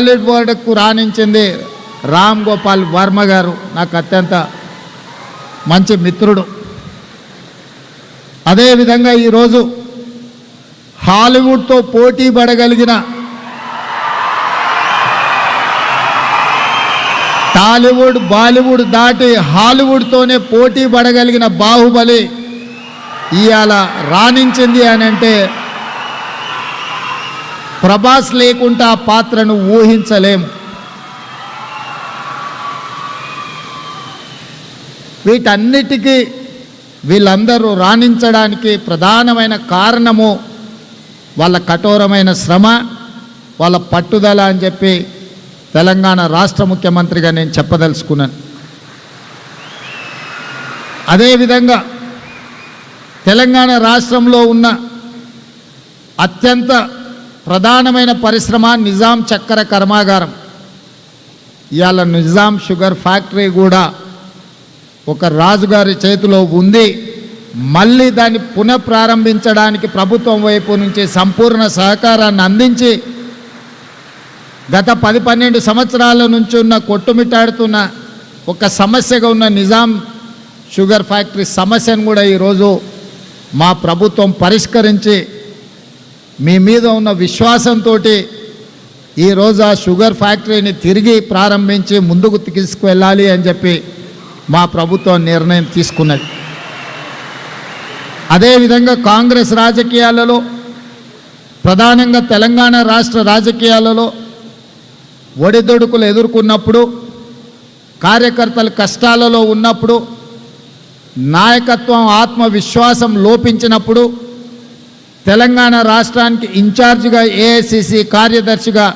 టాలీవుడ్కు రాణించింది రామ్ గోపాల్ వర్మ గారు. నాకు అత్యంత మంచి మిత్రుడు. అదేవిధంగా ఈరోజు హాలీవుడ్తో పోటీ పడగలిగిన టాలీవుడ్ బాలీవుడ్ దాటి హాలీవుడ్తోనే పోటీ పడగలిగిన బాహుబలి ఇవాళ రాణించింది అని అంటే ప్రభాస్ లేకుండా ఆ పాత్రను ఊహించలేము వీటన్నిటికీ వీళ్ళందరూ రాణించడానికి ప్రధానమైన కారణము వాళ్ళ కఠోరమైన శ్రమ వాళ్ళ పట్టుదల అని చెప్పి తెలంగాణ రాష్ట్ర ముఖ్యమంత్రిగా నేను చెప్పదలుచుకున్నాను. అదేవిధంగా తెలంగాణ రాష్ట్రంలో ఉన్న అత్యంత ప్రధానమైన పరిశ్రమ నిజాం చక్కెర కర్మాగారం. ఇవాళ నిజాం షుగర్ ఫ్యాక్టరీ కూడా ఒక రాజుగారి చేతిలో ఉంది. మళ్ళీ దాన్ని పునఃప్రారంభించడానికి ప్రభుత్వం వైపు నుంచి సంపూర్ణ సహకారాన్ని అందించి గత పది పన్నెండు సంవత్సరాల నుంచి ఉన్న కొట్టుమిట్టాడుతున్న ఒక సమస్యగా ఉన్న నిజాం షుగర్ ఫ్యాక్టరీ సమస్యను కూడా ఈరోజు మా ప్రభుత్వం పరిష్కరించి మీ మీద ఉన్న విశ్వాసంతో ఈరోజు ఆ షుగర్ ఫ్యాక్టరీని తిరిగి ప్రారంభించి ముందుకు తీసుకువెళ్ళాలి అని చెప్పి మా ప్రభుత్వం నిర్ణయం తీసుకున్నది. అదేవిధంగా కాంగ్రెస్ రాజకీయాలలో ప్రధానంగా తెలంగాణ రాష్ట్ర రాజకీయాలలో ఒడిదొడుకులు ఎదుర్కొన్నప్పుడు కార్యకర్తలు కష్టాలలో ఉన్నప్పుడు నాయకత్వం ఆత్మవిశ్వాసం లోపించినప్పుడు తెలంగాణ రాష్ట్రానికి ఇన్ఛార్జిగా ఏఐసిసి కార్యదర్శిగా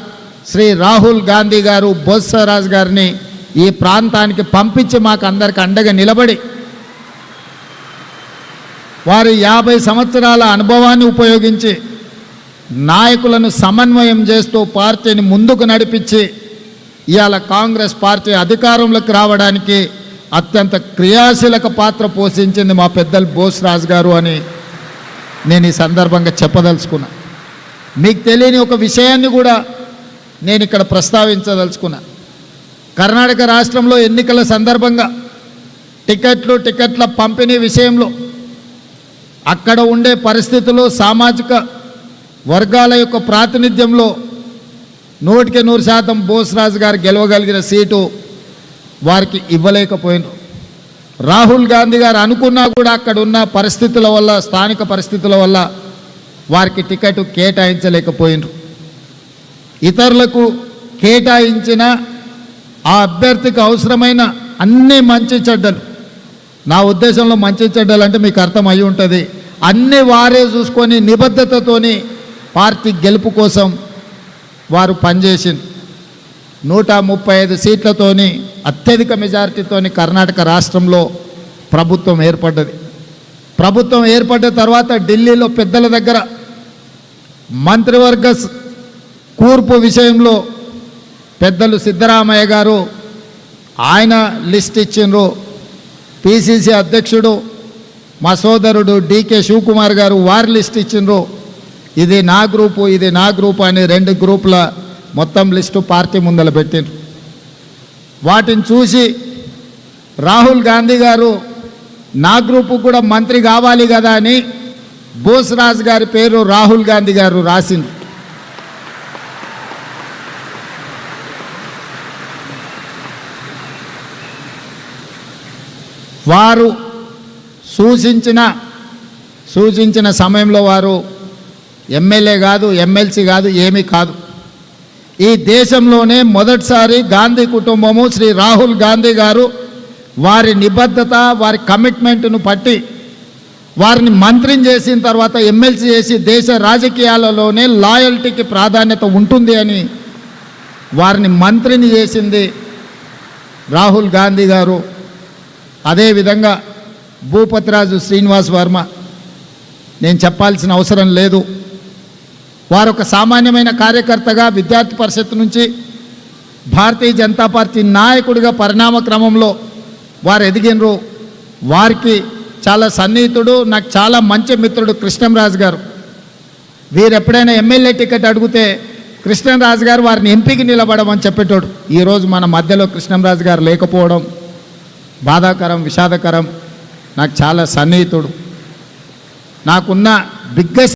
శ్రీ రాహుల్ గాంధీ గారు బొత్సరాజు గారిని ఈ ప్రాంతానికి పంపించి మాకు అందరికి అండగా నిలబడి వారి యాభై సంవత్సరాల అనుభవాన్ని ఉపయోగించి నాయకులను సమన్వయం చేస్తూ పార్టీని ముందుకు నడిపించి ఇవాళ కాంగ్రెస్ పార్టీ అధికారంలోకి రావడానికి అత్యంత క్రియాశీలక పాత్ర పోషించింది మా పెద్దలు బోస్రాజ్ గారు అని నేను ఈ సందర్భంగా చెప్పదలుచుకున్నా. మీకు తెలియని ఒక విషయాన్ని కూడా నేను ఇక్కడ ప్రస్తావించదలుచుకున్నా. కర్ణాటక రాష్ట్రంలో ఎన్నికల సందర్భంగా టికెట్లు టికెట్ల పంపిణీ విషయంలో అక్కడ ఉండే పరిస్థితులు సామాజిక వర్గాల యొక్క ప్రాతినిధ్యంలో నూటికి నూరు శాతం బోస్రాజు గారు గెలవగలిగిన సీటు వారికి ఇవ్వలేకపోయినారు. రాహుల్ గాంధీ గారు అనుకున్నా కూడా అక్కడ ఉన్న పరిస్థితుల వల్ల స్థానిక పరిస్థితుల వల్ల వారికి టికెట్ కేటాయించలేకపోయినరు. ఇతరులకు కేటాయించిన ఆ అభ్యర్థికి అవసరమైన అన్ని మంచి చెడ్డలు నా ఉద్దేశంలో మంచి చెడ్డలు అంటే మీకు అర్థం అయి ఉంటుంది అన్ని వారే చూసుకొని నిబద్ధతతోని పార్టీ గెలుపు కోసం వారు పనిచేసింది నూట ముప్పై ఐదు సీట్లతోని అత్యధిక మెజారిటీతోని కర్ణాటక రాష్ట్రంలో ప్రభుత్వం ఏర్పడ్డది. ప్రభుత్వం ఏర్పడ్డ తర్వాత ఢిల్లీలో పెద్దల దగ్గర మంత్రివర్గ కూర్పు విషయంలో పెద్దలు సిద్ధరామయ్య గారు ఆయన లిస్ట్ ఇచ్చిండ్రు. పిసిసి అధ్యక్షుడు మా సోదరుడు డికే శివకుమార్ గారు వారి లిస్ట్ ఇచ్చిండ్రు. ఇది నా గ్రూపు ఇది నా గ్రూపు అని రెండు గ్రూపుల మొత్తం లిస్టు పార్టీ ముందల పెట్టిండ్రు. వాటిని చూసి రాహుల్ గాంధీ గారు నా గ్రూపు కూడా మంత్రి కావాలి కదా అని బోస్రాజ్ గారి పేరు రాహుల్ గాంధీ గారు రాసింది. వారు సూచించిన సూచించిన సమయంలో వారు ఎమ్మెల్యే కాదు ఎమ్మెల్సీ కాదు ఏమీ కాదు. ఈ దేశంలోనే మొదటిసారి గాంధీ కుటుంబము శ్రీ రాహుల్ గాంధీ గారు వారి నిబద్ధత వారి కమిట్మెంట్ను పట్టి వారిని మంత్రిని చేసిన తర్వాత ఎమ్మెల్సీ చేసి దేశ రాజకీయాలలోనే లాయల్టీకి ప్రాధాన్యత ఉంటుంది అని వారిని మంత్రిని చేసింది రాహుల్ గాంధీ గారు. అదేవిధంగా భూపతిరాజు శ్రీనివాస్ వర్మ. నేను చెప్పాల్సిన అవసరం లేదు. వారు ఒక సామాన్యమైన కార్యకర్తగా విద్యార్థి పరిషత్ నుంచి భారతీయ జనతా పార్టీ నాయకుడిగా పరిణామ క్రమంలో వారు ఎదిగినరు. వారికి చాలా సన్నిహితుడు నాకు చాలా మంచి మిత్రుడు కృష్ణంరాజు గారు. వీరు ఎప్పుడైనా ఎమ్మెల్యే టికెట్ అడిగితే కృష్ణంరాజు గారు వారిని ఎంపిక నిలబడమని చెప్పేటోడు. ఈరోజు మన మధ్యలో కృష్ణంరాజు గారు లేకపోవడం బాధాకరం విషాదకరం. నాకు చాలా సన్నిహితుడు. నాకున్న బిగ్గెస్ట్